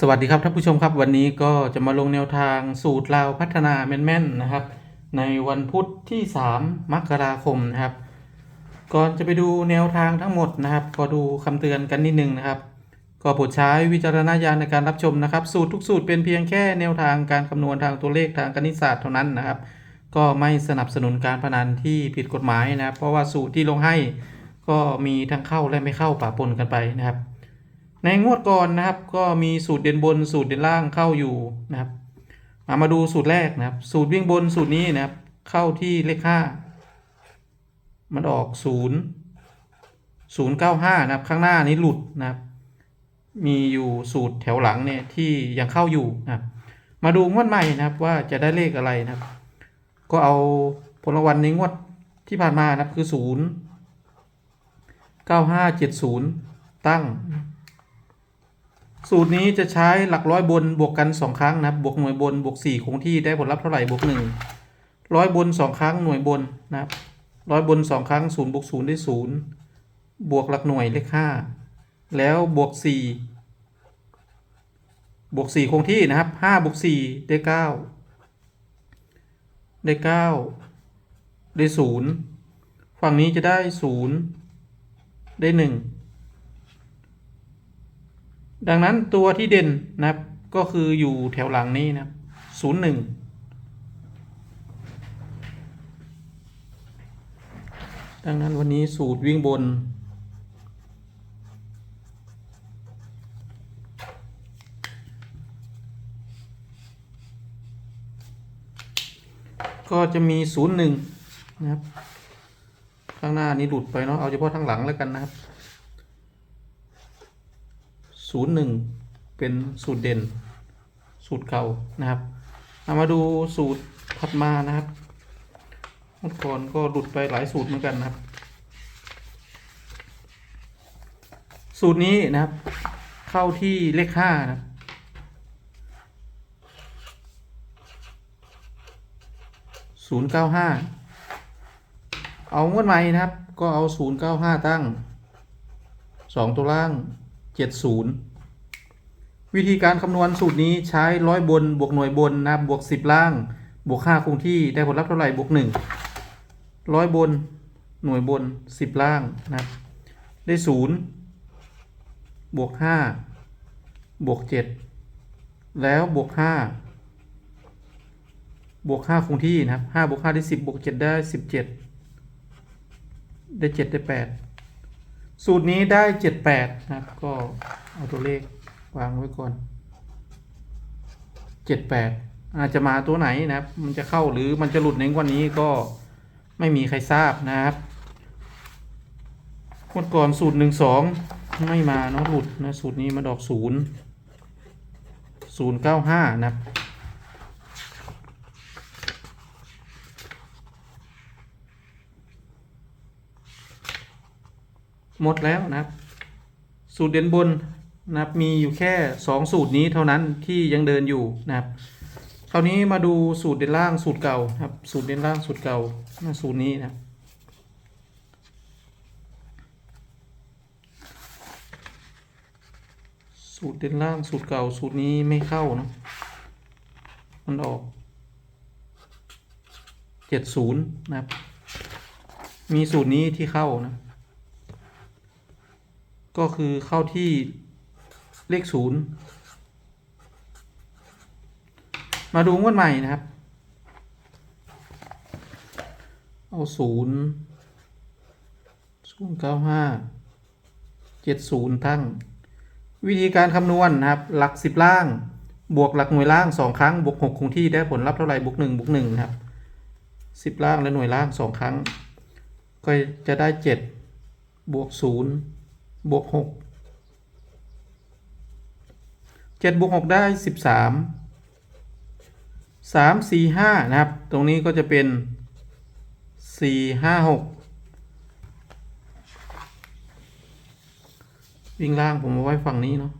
สวัสดีครับท่านผู้ชมครับวันนี้ก็จะมาลงแนวทางสูตรเราวพัฒนาแม่นๆนะครับ ในวันพุธที่ 3 มกราคมนะครับ ก่อนจะไปดูแนวทางทั้งหมดนะครับ ก็ดูคำเตือนกันนิดนึงนะครับ ก็โปรดใช้วิจารณญาณในการรับชมนะครับ สูตรทุกสูตรเป็นเพียงแค่แนวทางการคำนวณทางตัวเลขทางคณิตศาสตร์เท่านั้นนะครับ ก็ไม่สนับสนุนการพนันที่ผิดกฎหมายนะครับ เพราะว่าสูตรที่ลงให้ก็มีทั้งเข้าและไม่เข้าปะปนกันไปนะครับ ในงวดก่อนนะครับ ก็มีสูตรเด่นบนสูตรเด่นล่างเข้าอยู่นะครับมามาดูสูตรแรกนะครับ สูตรวิ่งบนสูตรนี้นะครับ เข้าที่เลขห้ามันออกศูนย์ศูนย์เก้าห้านะครับ ข้างหน้านี้หลุดนะครับ มีอยู่สูตรแถวหลังเนี่ยที่ยังเข้าอยู่นะครับ มาดูงวดใหม่นะครับว่าจะได้เลขอะไรนะครับ ก็เอาผลรางวัลในงวดที่ผ่านมานะครับคือศูนย์เก้าห้าเจ็ดศูนย์ตั้ง สูตรนี้จะใช้หลักร้อยบนบวกกันสองครั้งนะครับบวกหน่วยบนบวกสี่คงที่ได้ผลลัพธ์เท่าไหร่บวกหนึ่งร้อยบนสองครั้งหน่วยบนนะครับร้อยบนสองครั้งศูนย์บวกศูนย์ได้ศูนย์บวกหลักหน่วยเลขห้าแล้วบวกสี่บวกสี่คงที่นะครับห้าบวกสี่ได้เก้าได้เก้าได้ศูนย์ฝั่งนี้จะได้ศูนย์ได้หนึ่ง ดังนั้นตัวที่เด่นนะครับก็คืออยู่แถวหลังนี้นะครับศูนย์หนึ่งดังนั้นวันนี้สูตรวิ่งบน ก็จะมีศูนย์หนึ่งนะครับ ข้างหน้านี้หลุดไปเนาะเอาเฉพาะทางหลังแล้วกันนะครับ ศูนย์หนึ่งเป็นสูตรเด่น สูตรเก่านะครับเอามาดูสูตรถัดมานะครับเมื่อก่อนก็หลุดไปหลายสูตรเหมือนกันนะครับ สูตรนี้นะครับ เข้าที่เลขห้านะครับศูนย์เก้าห้าเอางวดใหม่นะครับ ก็เอาศูนย์เก้าห้าตั้งสองตัวล่าง เจ็ดศูนย์วิธีการคำนวณสูตรนี้ใช้ร้อยบนบวกหน่วยบนนะครับบวกสิบล่าง บวกห้าคงที่ได้ผลลัพธ์เท่าไหร่บวกหนึ่งร้อยบนหน่วยบนสิบล่างนะครับได้ศูนย์บวกห้าบวกเจ็ดแล้วบวกห้าบวกห้าคงที่นะครับห้าบวกห้าได้สิบบวกเจ็ดได้สิบเจ็ดได้เจ็ดได้แปด สูตรนี้ได้เจ็ดแปดนะครับ ก็เอาตัวเลขวางไว้ก่อนเจ็ดแปดอาจจะมาตัวไหนนะครับ มันจะเข้าหรือมันจะหลุดในงวันนี้ก็ไม่มีใครทราบนะครับงวดก่อนสูตรหนึ่งสองไม่มาเนาะหลุดนะ สูตรนี้มาดอกศูนย์ศูนย์เก้าห้านะครับ หมดแล้วนะครับ สูตรเด่นบนนะครับมีอยู่แค่ 2 สูตรนี้เท่านั้นที่ยังเดินอยู่นะครับ คราวนี้มาดูสูตรเด่นล่างสูตรเก่าครับ สูตรเด่นล่างสูตรเก่านะสูตรนี้นะสูตรเด่นล่างสูตรเก่าสูตรนี้ไม่เข้าเนะมันออกเจ็ดศูนย์นะครับ มีสูตรนี้ที่เข้านะ ก็คือเข้าที่เลขศูนย์มาดูงวดใหม่นะครับ เอาศูนย์ศูนย์เก้าห้าเจ็ดศูนย์ตั้ง วิธีการคำนวณนะครับ หลักสิบล่าง บวกหลักหน่วยล่างสองครั้ง บวกหกคงที่ได้ผลลัพธ์เท่าไหร่บวกหนึ่งบวกหนึ่งนะครับสิบล่างและหน่วยล่างสองครั้ง ก็จะได้เจ็ดบวกศูนย์ บวกหกเจ็ดบวกหกได้สิบสามสามสี่ห้านะครับ ตรงนี้ก็จะเป็นสี่ห้าหกวิ่งล่างผมเอาไว้ฝั่งนี้เนาะ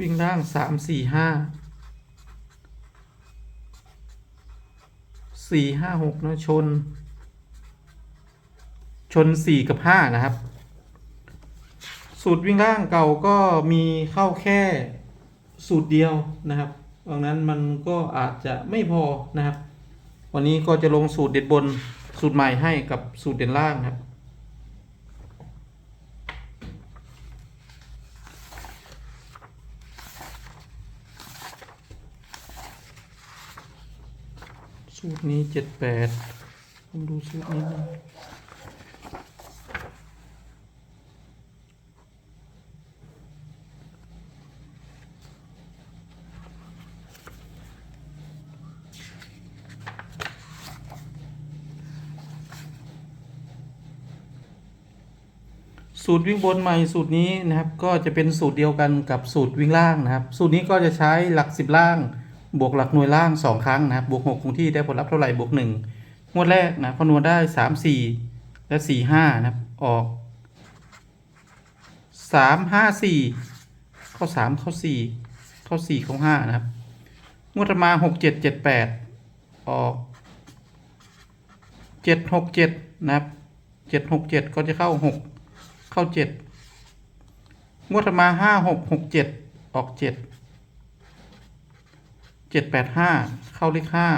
วิ่งล่างสามสี่ห้าสี่ห้าหกนะชน ชนสี่กับห้านะครับ สูตรวิ่งล่างเก่าก็มีเข้าแค่สูตรเดียวนะครับดังนั้นมันก็อาจจะไม่พอนะครับ วันนี้ก็จะลงสูตรเด็ดบนสูตรใหม่ให้กับสูตรเด่นล่างครับ สูตรนี้เจ็ดแปดผมดูสูตรนี้นะสูตรวิ่งบนใหม่สูตรนี้นะครับ ก็จะเป็นสูตรเดียวกันกับสูตรวิ่งล่างนะครับ สูตรนี้ก็จะใช้หลักสิบล่าง บวกหลักหน่วยล่างสองครั้งนะครับ บวกหกคงที่ได้ผลลัพธ์เท่าไหร่ บวกหนึ่งงวดแรกนะคำนวณได้สามสี่และสี่ห้านะครับ ออกสามห้าสี่เข้าสามเข้าสี่เข้าสี่เข้าห้านะครับ งวดมาหกเจ็ดเจ็ดแปดออกเจ็ดหกเจ็ดนะครับเจ็ดหกเจ็ดก็จะเข้าหกเข้าเจ็ดงวดถัดมาห้าหกหกเจ็ดออกเจ็ด เจ็ดแปดห้าเข้าเลขห้า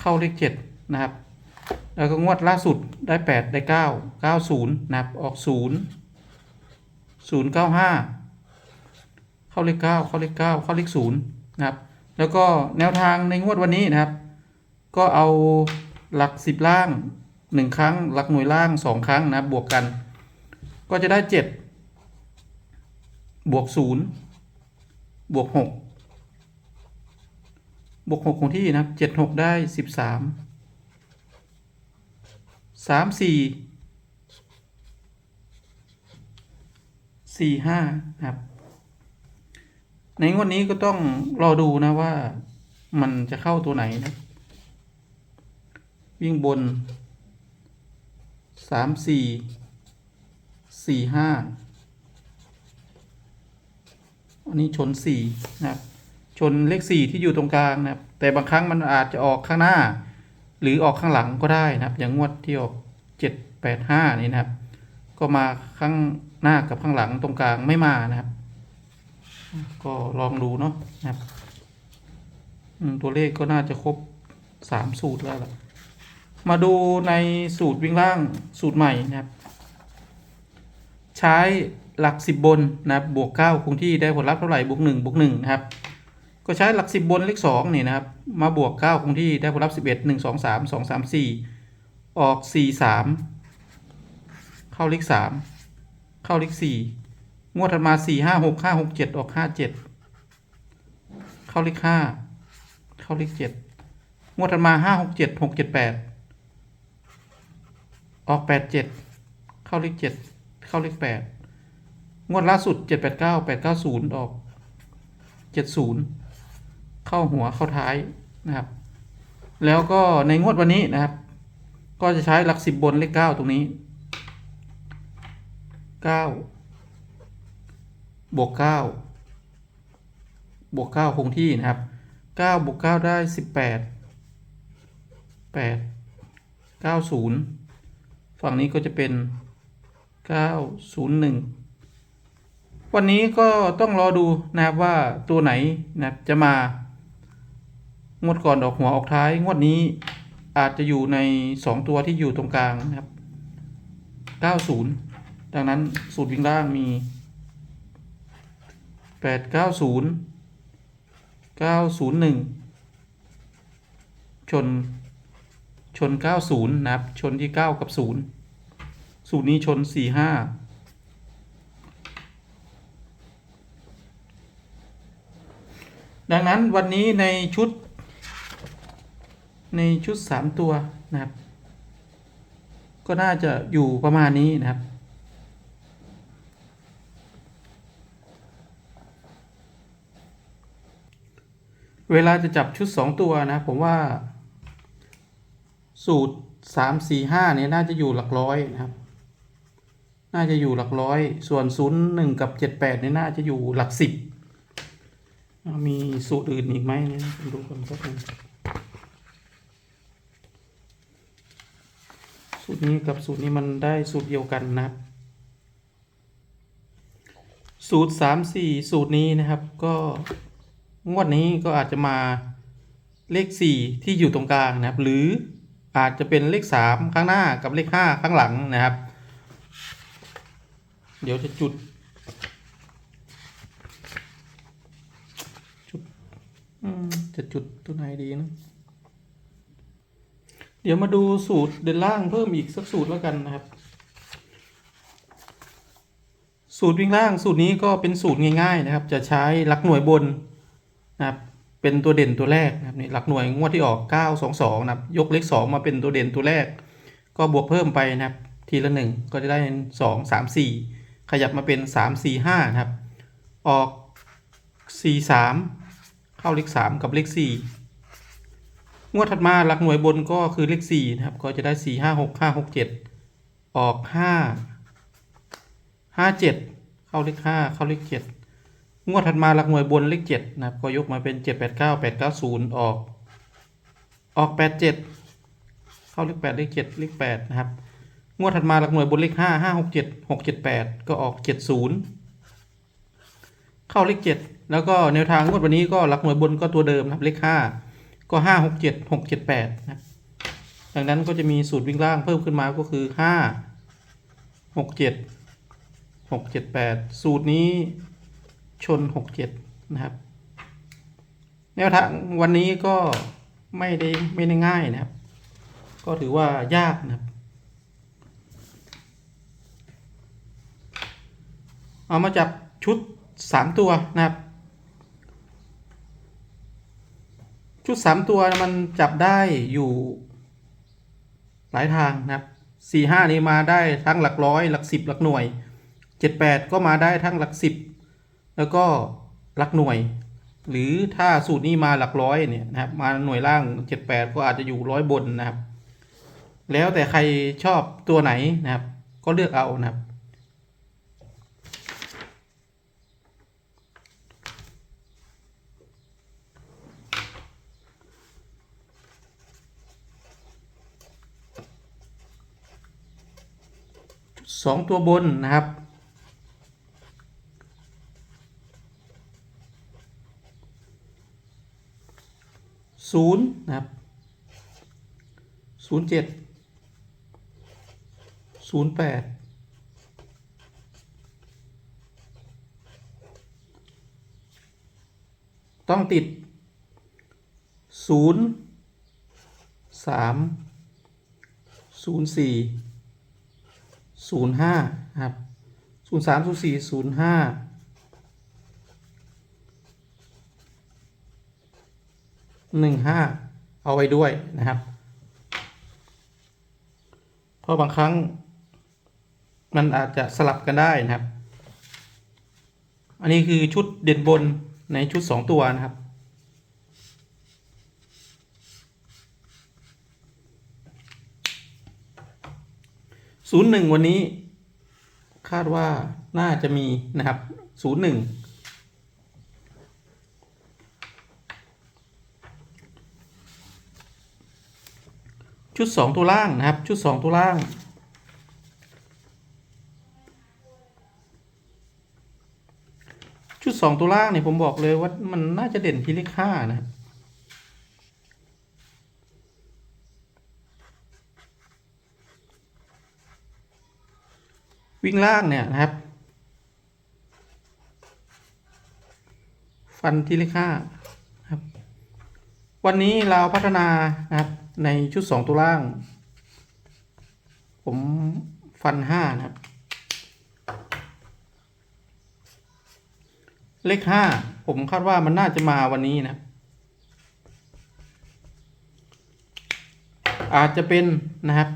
เข้าเลขเจ็ดนะครับ แล้วก็งวดล่าสุดได้แปดได้เก้าเก้าศูนย์นะครับออกศูนย์ศูนย์เก้าห้าเข้าเลขเก้าเข้าเลขเก้าเข้าเลขศูนย์นะครับ แล้วก็แนวทางในงวดวันนี้นะครับ ก็เอาหลักสิบล่างหนึ่งครั้ง หลักหน่วยล่างสองครั้งนะบบวกกัน ก็จะได้เจ็ดบวกศูนย์บวกหก บวกหกของที่นะครับเจ็ดหกได้สิบสามสามสี่สี่ห้านะครับ ในงวดนี้ก็ต้องรอดูนะว่ามันจะเข้าตัวไหนนะ วิ่งบนสามสี่สี่ห้าอันนี้ชนสี่นะครับ ชนเลขสี่ที่อยู่ตรงกลางนะครับ แต่บางครั้งมันอาจจะออกข้างหน้า หรือออกข้างหลังก็ได้นะครับ อย่างงวดที่ออกเจ็ดแปดห้านี่นะครับ ก็มาข้างหน้ากับข้างหลังตรงกลางไม่มานะครับ ก็ลองดูเนาะนะครับตัวเลขก็น่าจะครบสามสูตรแล้วล่ะมาดูในสูตรวิ่งล่างสูตรใหม่นะครับ ใช้หลักสิบบนนะครับบวกเก้าคงที่ได้ผลลัพธ์เท่าไหร่บวกหนึ่งบวกหนึ่งนะครับ ก็ใช้หลักสิบบนเลขสองนี่นะครับ มาบวกเก้าคงที่ได้ผลลัพธ์สิบเอ็ดหนึ่งสองสามสองสามสี่ออกสี่สามเข้าเลขสามเข้าเลขสี่งวดถัดมาสี่ห้าหกห้าหกเจ็ดออกห้าเจ็ดเข้าเลขห้าเข้าเลขเจ็ดงวดถัดมาห้าหกเจ็ดหกเจ็ดแปดออกแปดเจ็ดเข้าเลขเจ็ดเข้าเลขแปดงวดล่าสุดเจ็ดแปดเก้าแปดเก้าศูนย์ออกเจ็ดศูนย์ เข้าหัวเข้าท้ายนะครับ แล้วก็ในงวดวันนี้นะครับ ก็จะใช้หลักสิบบนเลขเก้าตรงนี้เก้าบวกเก้าบวกเก้าคงที่นะครับเก้าบวกเก้าได้สิบแปดแปดเก้าศูนย์ฝั่งนี้ก็จะเป็นเก้าศูนย์หนึ่งวันนี้ก็ต้องรอดูนะครับว่าตัวไหนนะครับจะมา งวดก่อนออกหัวออกท้าย งวดนี้อาจจะอยู่ใน 2 ตัวที่อยู่ตรงกลางนะครับ 90 ดังนั้นสูตรวิ่งล่างมี 890 901 ชน ชน 90 นะครับ ชนที่ 9 กับ 0 สูตรนี้ชน 45ดังนั้นวันนี้ในชุด ในชุดสามตัวนะครับ ก็น่าจะอยู่ประมาณนี้นะครับ เวลาจะจับชุดสองตัวนะผมว่า สูตรสามสี่ห้าเนี่ยน่าจะอยู่หลักร้อยนะครับ น่าจะอยู่หลักร้อย ส่วนศูนย์หนึ่งกับเจ็ดแปดเนี่ยน่าจะอยู่หลักสิบมีสูตรอื่นอีกไหมเนี่ยผมดูก่อนแป๊บนึง สูตรนี้กับสูตรนี้มันได้สูตรเดียวกันนะครับ สูตรสามสี่สูตรนี้นะครับ ก็งวดนี้ก็อาจจะมาเลขสี่ที่อยู่ตรงกลางนะครับ หรืออาจจะเป็นเลขสามข้างหน้ากับเลขห้าข้างหลังนะครับ เดี๋ยวจะจุดจุดจะจุดตัวไหนดีนะ เดี๋ยวมาดูสูตรเดินล่างเพิ่มอีกสักสูตรแล้วกันนะครับ สูตรวิ่งล่างสูตรนี้ก็เป็นสูตรง่ายๆนะครับ จะใช้หลักหน่วยบนนะครับเป็นตัวเด่นตัวแรกนะครับนี่หลักหน่วยงวดที่ออก 922นะครับยกเลข2มาเป็นตัวเด่นตัวแรก ก็บวกเพิ่มไปนะครับทีละหนึ่งก็จะได้ 2 3 4 ขยับมาเป็น 3 4 5นะครับออก 4 3 เข้าเลข3กับเลข4 งวดถัดมาหลักหน่วยบนก็คือเลขสี่นะครับ ก็จะได้สี่ห้าหกห้าหกเจ็ดออกห้าห้าเจ็ดเข้าเลขห้าเข้าเลขเจ็ดงวดถัดมาหลักหน่วยบนเลขเจ็ดนะครับก็ยกมาเป็นเจ็ดแปดเก้าแปดเก้าศูนย์ออก ออกแปดเจ็ดเข้าเลขแปดเลขเจ็ดเลขแปดนะครับ งวดถัดมาหลักหน่วยบนเลขห้าห้าหกเจ็ดหกเจ็ดแปดก็ออกเจ็ดศูนย์เข้าเลขเจ็ดแล้วก็แนวทางงวดวันนี้ก็หลักหน่วยบนก็ตัวเดิมนะครับเลขห้า ก็ห้าหกเจ็ดหกเจ็ดแปดนะดังนั้นก็จะมีสูตรวิ่งล่างเพิ่มขึ้นมาก็คือห้าหกเจ็ดหกเจ็ดแปดสูตรนี้ชนหกเจ็ดนะครับ แนวทางวันนี้ก็ไม่ได้ไม่ได้ง่ายนะครับ ก็ถือว่ายากนะครับเอามาจับชุดสามตัวนะครับ ชุดสามตัวมันจับได้อยู่ หลายทางนะครับสี่ห้านี้มาได้ทั้งหลักร้อย หลักสิบหลักหน่วยเจ็ดแปดก็มาได้ทั้งหลักสิบแล้วก็หลักหน่วย หรือถ้าสูตรนี้มาหลักร้อยเนี่ยนะครับ มาหน่วยล่างเจ็ดแปดก็อาจจะอยู่ร้อยบนนะครับ แล้วแต่ใครชอบตัวไหนนะครับ ก็เลือกเอานะครับ สองตัวบนนะครับ ศูนย์นะครับ ศูนย์เจ็ด ศูนย์แปด ต้องติด ศูนย์สาม ศูนย์สี่ ศูนย์ห้าครับศูนย์สามศูนย์สี่ศูนย์ห้าหนึ่งห้าเอาไว้ด้วยนะครับ เพราะบางครั้งมันอาจจะสลับกันได้นะครับ อันนี้คือชุดเด่นบนในชุดสองตัวนะครับ ศูนย์หนึ่งวันนี้ คาดว่าน่าจะมีนะครับศูนย์หนึ่งชุดสองตัวล่างนะครับ ชุดสองตัวล่างชุดสองตัวล่างเนี่ยผมบอกเลยว่ามันน่าจะเด่นที่เลขห้านะครับ วิ่งล่างเนี่ยนะครับ ฟันที่เลขห้าครับ วันนี้เราพัฒนานะครับในชุดสองตัวล่าง ผมฟันห้านะครับ เลขห้าผมคาดว่ามันน่าจะมาวันนี้นะครับอาจจะเป็นนะครับ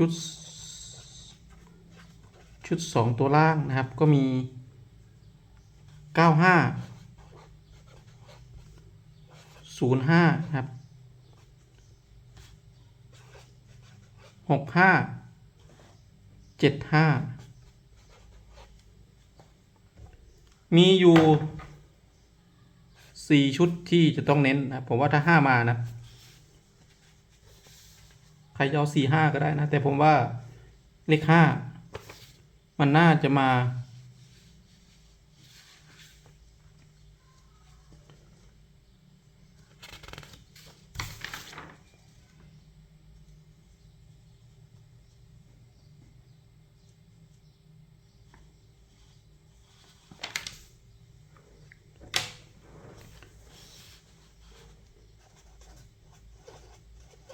ชุด ชุดสองตัวล่างนะครับ ก็มีเก้าห้าศูนย์ห้าครับหกห้าเจ็ดห้ามีอยู่สี่ชุดที่จะต้องเน้นนะผมว่าถ้าห้ามานะ ครจะเอาสี่ห้าก็ได้นะ แต่ผมว่าเลขห้ามันน่าจะมา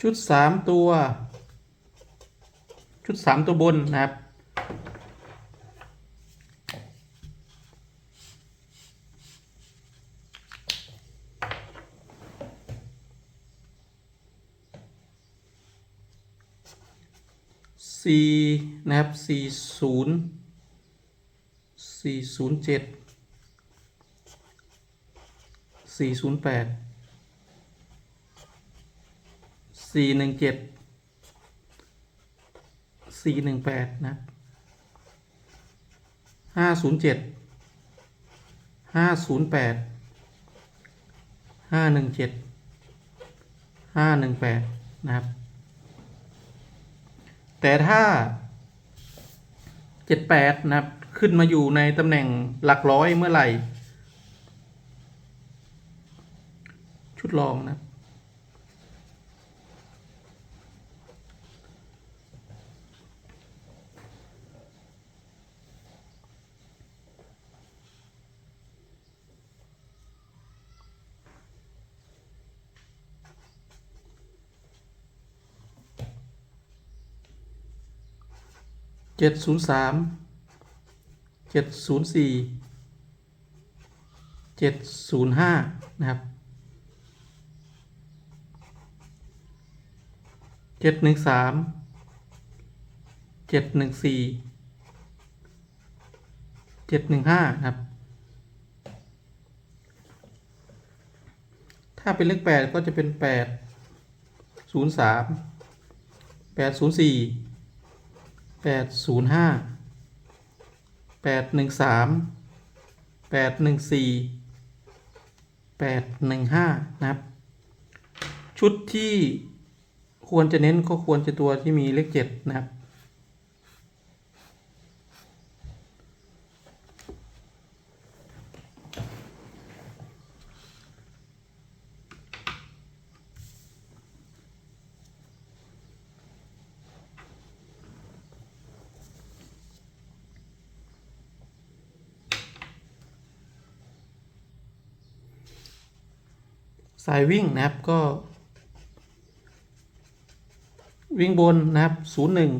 ชุดสามตัว ชุดสามตัวบนนะครับ สี่นะครับสี่ศูนย์สี่ศูนย์เจ็ดสี่ศูนย์แปด สี่หนึ่งเจ็ดสี่หนึ่งแปดนะห้าศูนย์เจ็ดห้าศูนย์แปดห้าหนึ่งเจ็ดห้าหนึ่งแปดนะครับ แต่ถ้าเจ็ดแปดนะครับ ขึ้นมาอยู่ในตำแหน่งหลักร้อยเมื่อไหร่ ชุดรองนะ เจ็ดศูนย์สามเจ็ดศูนย์สี่เจ็ดศูนย์ห้านะครับเจ็ดหนึ่งสามเจ็ดหนึ่งสี่เจ็ดหนึ่งห้าครับ ถ้าเป็นเลขแปดก็จะเป็นแปดศูนย์สามแปดศูนย์สี่ แปดศูนย์ห้าแปดหนึ่งสามแปดหนึ่งสี่แปดหนึ่งห้านะครับ ชุดที่ควรจะเน้นก็ควรจะตัวที่มีเลขเจ็ดนะครับ สายวิ่งนะครับก็ วิ่งบนนะครับศูนย์หนึ่ง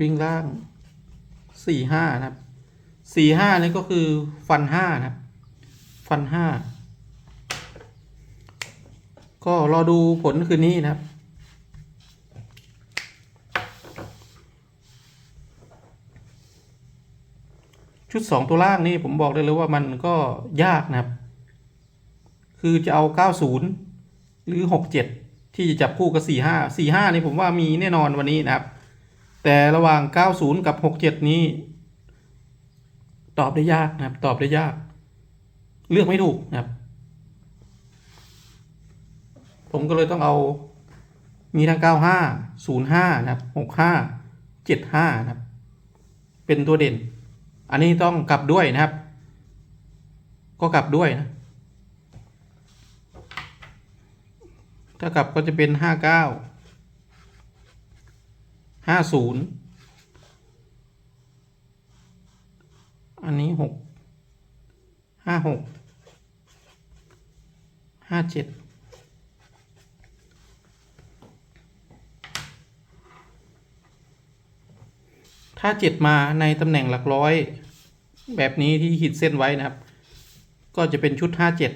วิ่งล่างสี่ห้านะครับสี่ห้านี่ก็คือฟันห้านะครับ ฟันห้าก็รอดูผลคืนนี้นะครับ ชุดสองตัวล่างนี่ผมบอกได้เลยว่ามันก็ยากนะครับ คือจะเอา 90 หรือ 67 ที่จะจับคู่กับ 45 45 นี่ผมว่ามีแน่นอนวันนี้นะครับ แต่ระหว่าง 90 กับ 67 นี้ ตอบได้ยากนะครับ ตอบได้ยาก เลือกไม่ถูกนะครับ ผมก็เลยต้องเอามีทั้ง 95 05 นะครับ 65 75 นะครับ เป็นตัวเด่น อันนี้ต้องกลับด้วยนะครับ ก็กลับด้วยนะ ถ้ากลับก็จะเป็นห้าเก้าห้าศูนย์อันนี้หกห้าหกห้าเจ็ด ถ้าเจ็ดมาในตำแหน่งหลักร้อย แบบนี้ที่ขีดเส้นไว้นะครับ ก็จะเป็นชุดห้าเจ็ด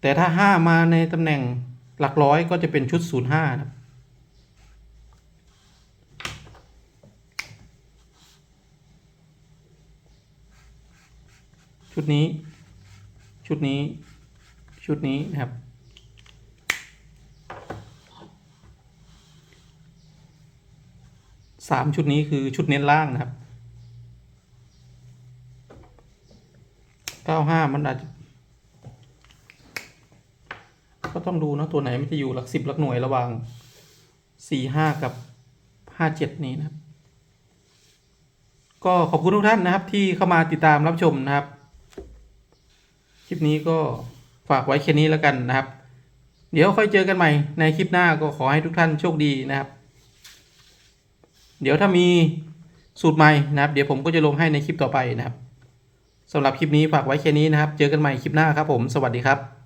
แต่ถ้าห้ามาในตำแหน่งหลักร้อยก็จะเป็นชุดศูนย์ห้าครับชุดนี้ ชุดนี้ ชุดนี้นะครับ สามชุดนี้คือชุดเน้นล่างนะครับเก้าห้ามันอาจจะก็ต้องดูนะตัวไหนมันจะอยู่หลักสิบหลักหน่วยระหว่างสี่ห้ากับห้าเจ็ดนี้นะครับ ก็ขอบคุณทุกท่านนะครับ ที่เข้ามาติดตามรับชมนะครับ คลิปนี้ก็ฝากไว้แค่นี้แล้วกันนะครับ เดี๋ยวค่อยเจอกันใหม่ในคลิปหน้าก็ขอให้ทุกท่านโชคดีนะครับ เดี๋ยวถ้ามีสูตรใหม่นะครับ เดี๋ยวผมก็จะลงให้ในคลิปต่อไปนะครับสำหรับคลิปนี้ฝากไว้แค่นี้นะครับ เจอกันใหม่คลิปหน้าครับผม สวัสดีครับ